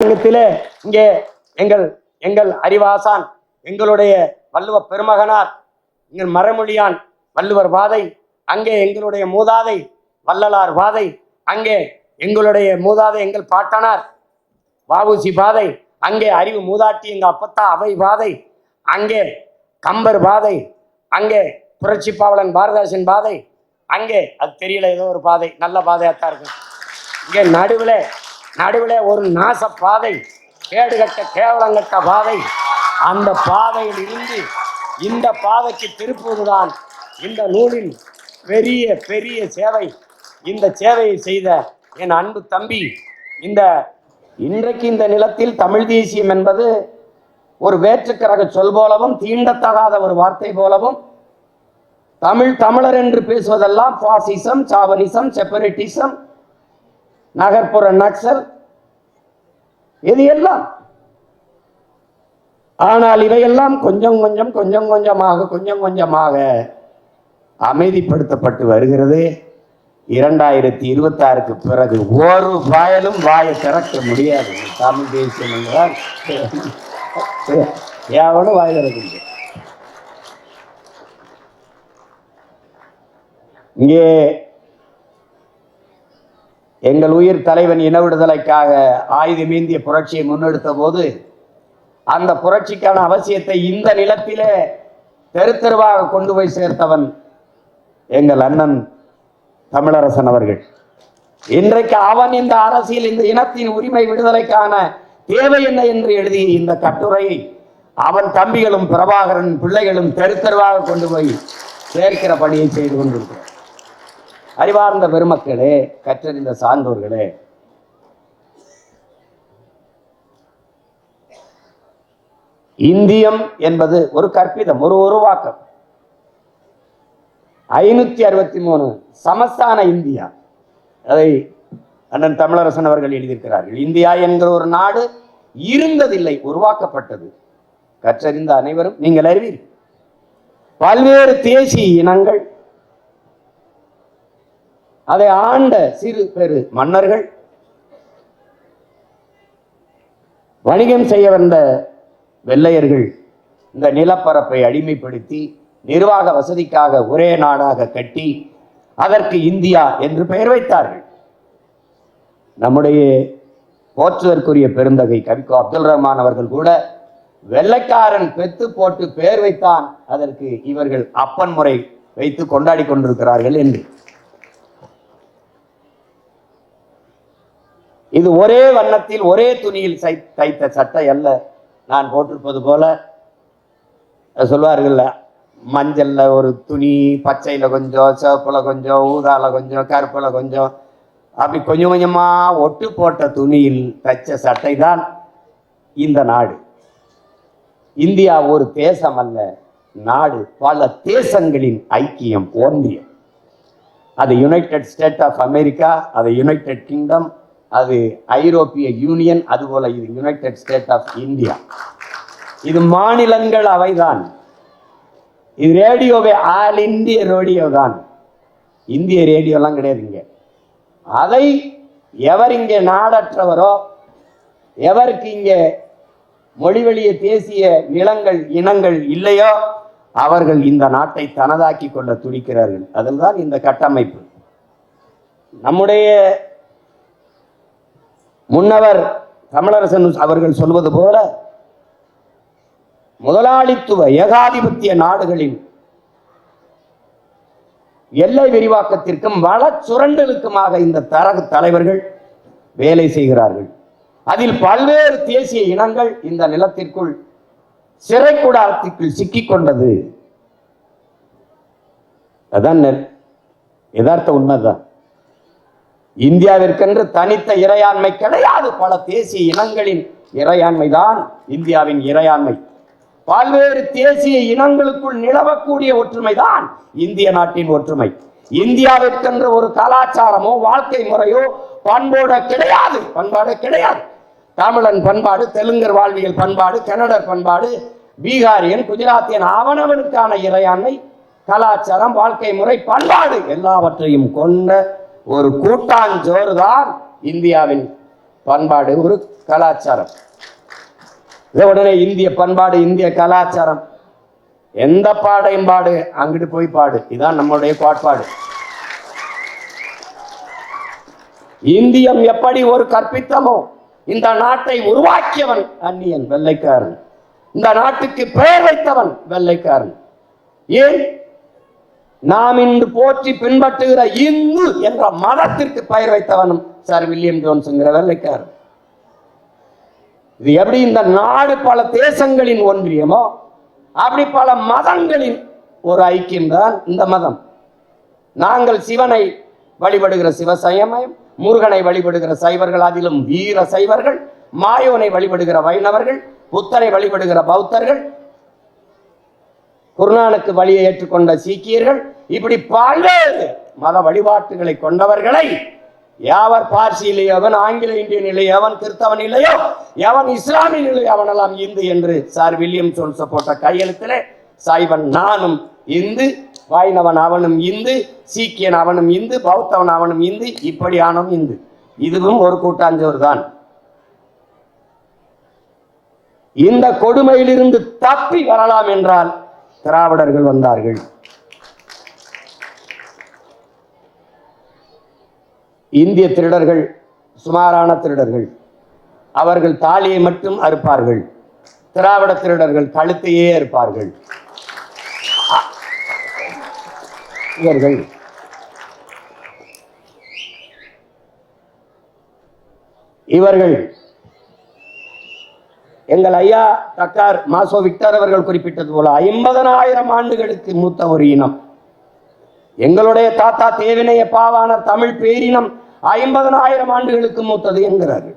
சங்கத்திலே இங்கே எங்கள் எங்கள் அறிவாசான் எங்களுடைய வள்ளுவ பெருமகனார் எங்கள் மரமொழியான் வள்ளுவர் வாதை அங்கே எங்களுடைய மூதாதை வள்ளலார் வாதை அங்கே எங்களுடைய மூதாதை எங்கள் பாட்டனார் வாவுசி பாதை அங்கே அறிவு மூதாட்டி எங்கள் அப்பத்தா அவை பாதை அங்கே கம்பர் பாதை அங்கே புரட்சி பாவலன் பாரதாசன் பாதை அங்கே அது தெரியல ஏதோ ஒரு பாதை நல்ல பாதையாத்தான் இருக்கும். இங்கே நடுவில் நடுவில் ஒரு நாச பாதை கேடுகட்ட கேவலங்கட்ட பாதை. அந்த பாதையில் இருந்து இந்த பாதைக்கு திருப்புவதுதான் இந்த நூலின் பெரிய பெரிய சேவை. இந்த சேவையை செய்த என் அன்பு தம்பி இந்த இன்றைக்கு இந்த நிலத்தில் தமிழ் தேசியம் என்பது ஒரு வேற்றுக்கரக சொல் போலவும் தீண்டத்தகாத ஒரு வார்த்தை போலவும் தமிழ் தமிழர் என்று பேசுவதெல்லாம் பாசிசம் சாவனிசம் செப்பரேட்டிசம் நகர்ப்புற நக்சல் இது எல்லாம். ஆனால் இவையெல்லாம் கொஞ்சம் கொஞ்சம் கொஞ்சம் கொஞ்சமாக கொஞ்சம் கொஞ்சமாக அமைதிப்படுத்தப்பட்டு வருகிறது. இரண்டாயிரத்தி இருபத்தாறுக்கு பிறகு ஒரு வாயலும் வாயை திறக்க முடியாது. தமிழ் தேசியம் என்றால் எவனும் வாய் திறக்க இங்கே எங்கள் உயிர் தலைவன் இன விடுதலைக்காக ஆயுதமேந்திய புரட்சியை முன்னெடுத்த போது அந்த புரட்சிக்கான அவசியத்தை இந்த நிலத்திலே தெரு தெருவாக கொண்டு போய் சேர்த்தவன் எங்கள் அண்ணன் தமிழரசன் அவர்கள். இன்றைக்கு அவன் இந்த அரசியல் இந்த இனத்தின் உரிமை விடுதலைக்கான தேவை என்ன என்று எழுதிய இந்த கட்டுரையை அவன் தம்பிகளும் பிரபாகரன் பிள்ளைகளும் தெரு தெருவாக கொண்டு போய் சேர்க்கிற பணியை செய்து கொண்டிருக்கிறார். அறிவார்ந்த பெருமக்களே கற்றறிந்த சான்றோர்களே. இந்தியம் என்பது ஒரு கற்பிதம் ஒரு உருவாக்கம். ஐநூத்தி அறுபத்தி மூணு சமஸ்தான இந்தியா. அதை அண்ணன் தமிழரசன் அவர்கள் எழுதியிருக்கிறார்கள். இந்தியா என்கிற ஒரு நாடு இருந்ததில்லை உருவாக்கப்பட்டது. கற்றறிந்த அனைவரும் நீங்கள் அறிவீர்கள். பல்வேறு தேசிய இனங்கள் அதை ஆண்ட சிறு பெரு மன்னர்கள் வணிகம் செய்ய வந்த வெள்ளையர்கள் இந்த நிலப்பரப்பை அடிமைப்படுத்தி நிர்வாக வசதிக்காக ஒரே நாடாக கட்டி அதற்கு இந்தியா என்று பெயர் வைத்தார்கள். நம்முடைய போற்றுவதற்குரிய பெருந்தகை கவிக்கோ அப்துல் ரஹ்மான் அவர்கள் கூட வெள்ளைக்காரன் பெத்து போட்டு பெயர் வைத்தான் அதற்கு இவர்கள் அப்பன் முறை வைத்து கொண்டாடி கொண்டிருக்கிறார்கள் என்று. இது ஒரே வண்ணத்தில் ஒரே துணியில் தைத்த சட்டை அல்ல. நான் போட்டிருப்பது போல. அது சொல்வார்கள்ல ஒரு துணி பச்சையில் கொஞ்சம் சிவப்பில் கொஞ்சம் ஊதாவில் கொஞ்சம் கருப்பில் கொஞ்சம். அப்படி கொஞ்சம் கொஞ்சமாக ஒட்டு போட்ட துணியில் தைச்ச சட்டை தான் இந்த நாடு. இந்தியா ஒரு தேசம் அல்ல நாடு பல தேசங்களின் ஐக்கியம் ஒன்றியம். அது யுனைடெட் ஸ்டேட் ஆஃப் அமெரிக்கா அது யுனைடெட் கிங்டம் அது ஐரோப்பிய யூனியன் அதுபோல இது யுனைடெட் ஸ்டேட் ஆஃப் இந்தியா இது மாநிலங்கள் அவைதான் இது ரேடியோவே ஆல் இந்திய ரேடியோ தான் இந்திய ரேடியோலாம் கிடையாது இங்கே. அதை எவர் இங்கே நாடற்றவரோ எவருக்கு இங்கே மொழி மொழிவழிய தேசிய நிலங்கள் இனங்கள் இல்லையோ அவர்கள் இந்த நாட்டை தனதாக்கி கொள்ள துடிக்கிறார்கள். அதில்தான் இந்த கட்டமைப்பு. நம்முடைய முன்னவர் தமிழரசன் அவர்கள் சொல்வது போல முதலாளித்துவ ஏகாதிபத்திய நாடுகளின் எல்லை விரிவாக்கத்திற்கும் வள சுரண்டலுக்குமாக இந்த தரகு தலைவர்கள் வேலை செய்கிறார்கள். அதில் பல்வேறு தேசிய இனங்கள் இந்த நிலத்திற்குள் சிறை கூடாரத்திற்குள் சிக்கிக் கொண்டது. அதான் யதார்த்த உண்மைதான். இந்தியாவிற்கென்று தனித்த இறையாண்மை கிடையாது. பல தேசிய இனங்களின் இறையாண்மை தான் இந்தியாவின் இறையாண்மை. பல்வேறு தேசிய இனங்களுக்குள் நிலவக்கூடிய ஒற்றுமை தான் இந்திய நாட்டின் ஒற்றுமை. இந்தியாவிற்கென்று ஒரு கலாச்சாரமோ வாழ்க்கை முறையோ பண்போட கிடையாது. பண்பாடு கிடையாது. தமிழன் பண்பாடு தெலுங்கர் வாழ்வியல் பண்பாடு கன்னடர் பண்பாடு பீகாரியன் குஜராத்தியன் அவனவனுக்கான இறையாண்மை கலாச்சாரம் வாழ்க்கை முறை பண்பாடு எல்லாவற்றையும் கொண்ட ஒரு கூட்டாஞ்சோறு தான் இந்தியாவின் பண்பாடு ஒரு கலாச்சாரம். இதை உடனே இந்திய பண்பாடு இந்திய கலாச்சாரம். எந்த பாடையும் பாடு அங்கிட்டு போய் பாடு. இதுதான் நம்மளுடைய கோட்பாடு. இந்தியம் எப்படி ஒரு கற்பித்தமோ இந்த நாட்டை உருவாக்கியவன் அந்நியன் வெள்ளைக்காரன். இந்த நாட்டுக்கு பெயர் வைத்தவன் வெள்ளைக்காரன். ஏன்? நாம் இன்று போற்றி பின்பற்றுகிற இந்து என்ற மதத்திற்கு பெயர் வைத்தவனும் சார் வில்லியம் ஜோன்ஸுங்கிற வெள்ளைக்காரர். இது எப்படி இந்த நாடு பல தேசங்களின் ஒன்றியமோ அப்படி பல மதங்களின் ஒரு ஐக்கியம்தான் இந்த மதம். நாங்கள் சிவனை வழிபடுகிற சிவசயமயம் முருகனை வழிபடுகிற சைவர்கள் அதிலும் வீர சைவர்கள் மாயோனை வழிபடுகிற வைணவர்கள் புத்தரை வழிபடுகிற பௌத்தர்கள் குருநானுக்கு வழியை ஏற்றுக்கொண்ட சீக்கியர்கள் இப்படி பல்வேறு மத வழிபாட்டுகளை கொண்டவர்களை யாவர் பார்சியிலே எவன் ஆங்கில இந்தியன் இல்லை எவன் கிறிஸ்தவன் இல்லையோ எவன் இஸ்லாமியன் இல்லை அவனெல்லாம் இந்து என்று சார் வில்லியம் சோன்ஸ் போட்ட கையெழுத்திலே சாய்வன் நானும் இந்து வைணவன் அவனும் இந்து சீக்கியன் அவனும் இந்து பௌத்தவன் அவனும் இந்து இப்படியானும் இந்து. இதுவும் ஒரு கூட்டாஞ்சோர் தான். இந்த கொடுமையிலிருந்து தப்பி வரலாம் என்றால் திராவிடர்கள் வந்தார்கள். இந்திய திருடர்கள் சுமாரான திருடர்கள் அவர்கள் தாலியை மட்டும் அறுப்பார்கள். திராவிட திருடர்கள் கழுத்தையே அறுப்பார்கள். இவர்கள் இவர்கள் எங்கள் ஐயா தக்கார் மாசோ விக்டர் அவர்கள் குறிப்பிட்டது போல ஐம்பதனாயிரம் ஆண்டுகளுக்கு மூத்த ஒரு இனம். எங்களுடைய தாத்தா தேவினைய பாவான தமிழ் பேரினம் ஐம்பதனாயிரம் ஆண்டுகளுக்கு மூத்தது என்கிறார்கள்.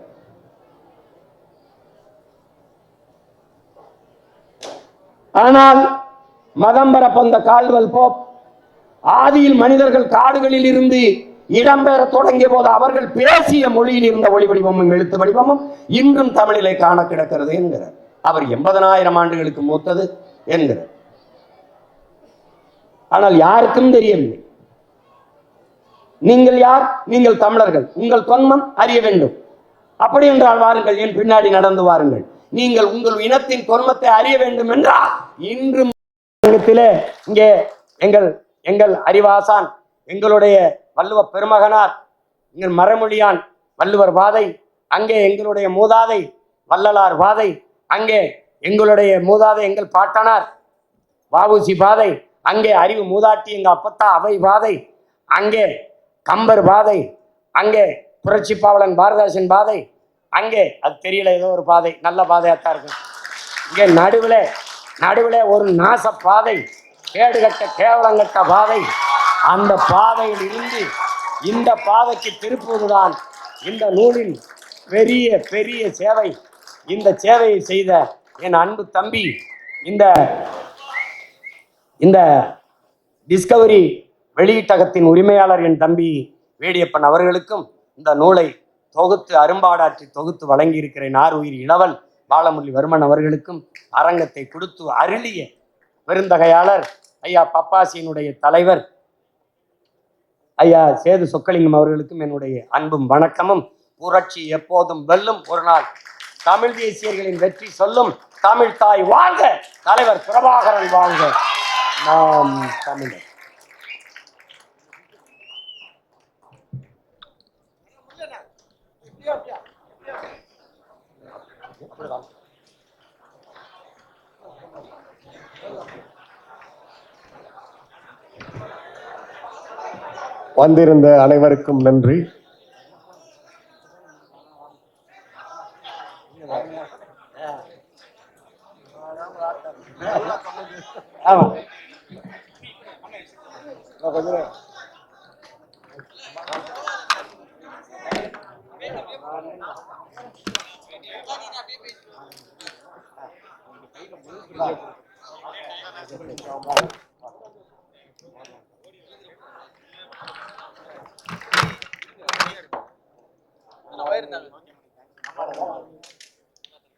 ஆனால் மதம் பொந்த கால்வல் போப் ஆதியில் மனிதர்கள் காடுகளில் இருந்து இடம்பெற தொடங்கிய போது அவர்கள் பேசிய மொழியில் இருந்த ஒளி வடிவமும் எழுத்து வடிவமும் இன்றும் தமிழிலே காண கிடக்கிறது என்கிறார். அவர் எண்பதனாயிரம் ஆண்டுகளுக்கு மூத்தது என்கிறார். ஆனால் யாருக்கும் தெரியவில்லை. நீங்கள் யார்? நீங்கள் தமிழர்கள். உங்கள் தொன்மம் அறிய வேண்டும். அப்படி என்றால் வாருங்கள் என் பின்னாடி நடந்து வாருங்கள். நீங்கள் உங்கள் இனத்தின் தொன்மத்தை அறிய வேண்டும் என்றால் இன்று இங்கே எங்கள் எங்கள் அறிவாசான் எங்களுடைய வள்ளுவ பெருமகனார். எங்கள் மரமொழியான் வள்ளுவர் வாதை அங்கே எங்களுடைய மூதாதை வள்ளலார் வாதை அங்கே எங்களுடைய மூதாதை எங்கள் பாட்டனார் வாவுசி பாதை அங்கே அறிவு மூதாட்டி எங்கள் அப்பத்தா அவை பாதை அங்கே கம்பர் பாதை அங்கே புரட்சி பாவலன் பாரதாசன் பாதை அங்கே அது தெரியல ஏதோ ஒரு பாதை நல்ல பாதையாகத்தான் இருக்கும். இங்கே நடுவில் நடுவில் ஒரு நாச பாதை கேடுகட்ட கேவலங்கட்ட பாதை அந்த பாதையில் இருந்து இந்த பாதைக்கு திருப்புவதுதான் இந்த நூலின் பெரிய பெரிய சேவை. இந்த சேவையை செய்த என் அன்பு தம்பி இந்த இந்த டிஸ்கவரி வெளியீட்டகத்தின் உரிமையாளர் என் தம்பி வேடியப்பன் அவர்களுக்கும் இந்த நூலை தொகுத்து அரும்பாடாற்றி தொகுத்து வழங்கியிருக்கிற நார்உயிர் இளவல் பாலமுரளி வர்மன் அவர்களுக்கும் அரங்கத்தை கொடுத்து அருளிய பெருந்தகையாளர் ஐயா பப்பாசியினுடைய தலைவர் ஐயா சேது சொக்கலிங்கம் அவர்களுக்கும் என்னுடைய அன்பும் வணக்கமும். புரட்சி எப்போதும் வெல்லும் ஒரு நாள். தமிழ் தேசியர்களின் வெற்றி சொல்லும் தமிழ் தாய் வாழ்க. தலைவர் பிரபாகரன் வாழ்க. நாம் தமிழர். வந்திருந்த அனைவருக்கும் நன்றி. ஆமா.